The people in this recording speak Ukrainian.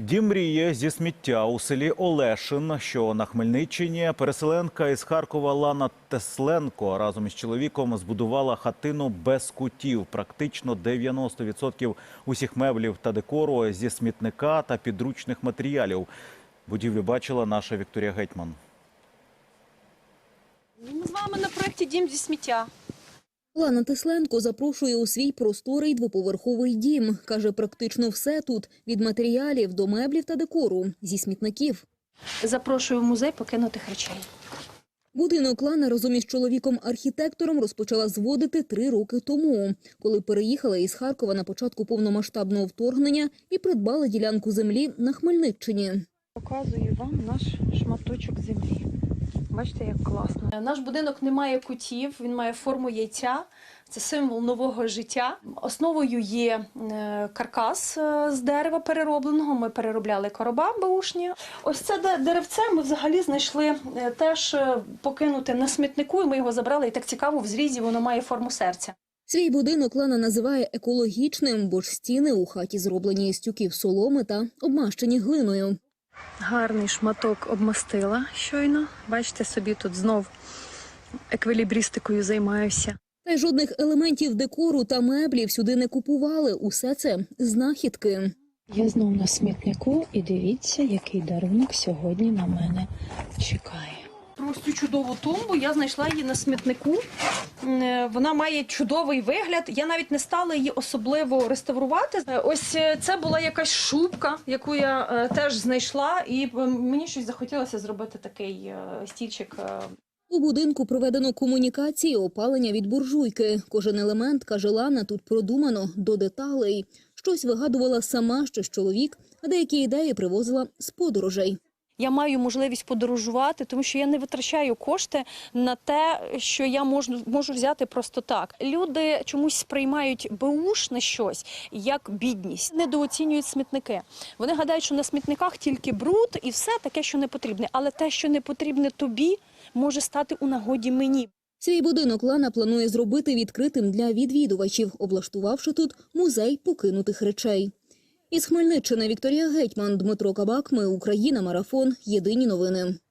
Дім мріє зі сміття у селі Олешин, що на Хмельниччині. Переселенка із Харкова Лана Тесленко разом із чоловіком збудувала хатину без кутів. Практично 90% усіх меблів та декору зі смітника та підручних матеріалів. Будівлю бачила наша Вікторія Гетьман. Ми з вами на проєкті Дім зі сміття. Лана Тесленко запрошує у свій просторий двоповерховий дім. Каже, практично все тут – від матеріалів до меблів та декору, зі смітників. Запрошую в музей покинутих речей. Будинок Лана разом із чоловіком-архітектором розпочала зводити три роки тому, коли переїхала із Харкова на початку повномасштабного вторгнення і придбала ділянку землі на Хмельниччині. Показую вам наш шматочок землі. Бачите, як класно. Наш будинок не має кутів, він має форму яйця. Це символ нового життя. Основою є е, каркас е, з дерева переробленого. Ми переробляли короба баушні. Ось це де- деревце ми взагалі знайшли е, теж е, покинуте на смітнику, і ми його забрали. І так цікаво, в зрізі воно має форму серця. Свій будинок Лана називає екологічним, бо ж стіни у хаті зроблені із тюків соломи та обмащені глиною. Гарний шматок обмастила щойно. Бачите, собі тут знов еквілібристикою займаюся. Та й жодних елементів декору та меблів сюди не купували. Усе це знахідки. Я знов на смітнику і дивіться, який дарунок сьогодні на мене чекає. Ось цю чудову тумбу я знайшла її на смітнику. Е, Вона має чудовий вигляд. Я навіть не стала її особливо реставрувати. Е, Ось е, це була якась шубка, яку я теж знайшла, і мені щось захотілося зробити такий стільчик. У будинку проведено комунікації, опалення від буржуйки. Кожен елемент, каже Лана, тут продумано до деталей. Щось вигадувала сама ще чоловік, а деякі ідеї привозила з подорожей. Я маю можливість подорожувати, тому що я не витрачаю кошти на те, що я можу, можу взяти просто так. Люди чомусь сприймають беуш на щось як бідність, недооцінюють смітники. Вони гадають, що на смітниках тільки бруд і все таке, що не потрібне. Але те, що не потрібне тобі, може стати у нагоді мені. Свій будинок Лана планує зробити відкритим для відвідувачів, облаштувавши тут музей покинутих речей. Із Хмельниччини Вікторія Гетьман, Дмитро Кабак. Ми Україна. Марафон. Єдині новини.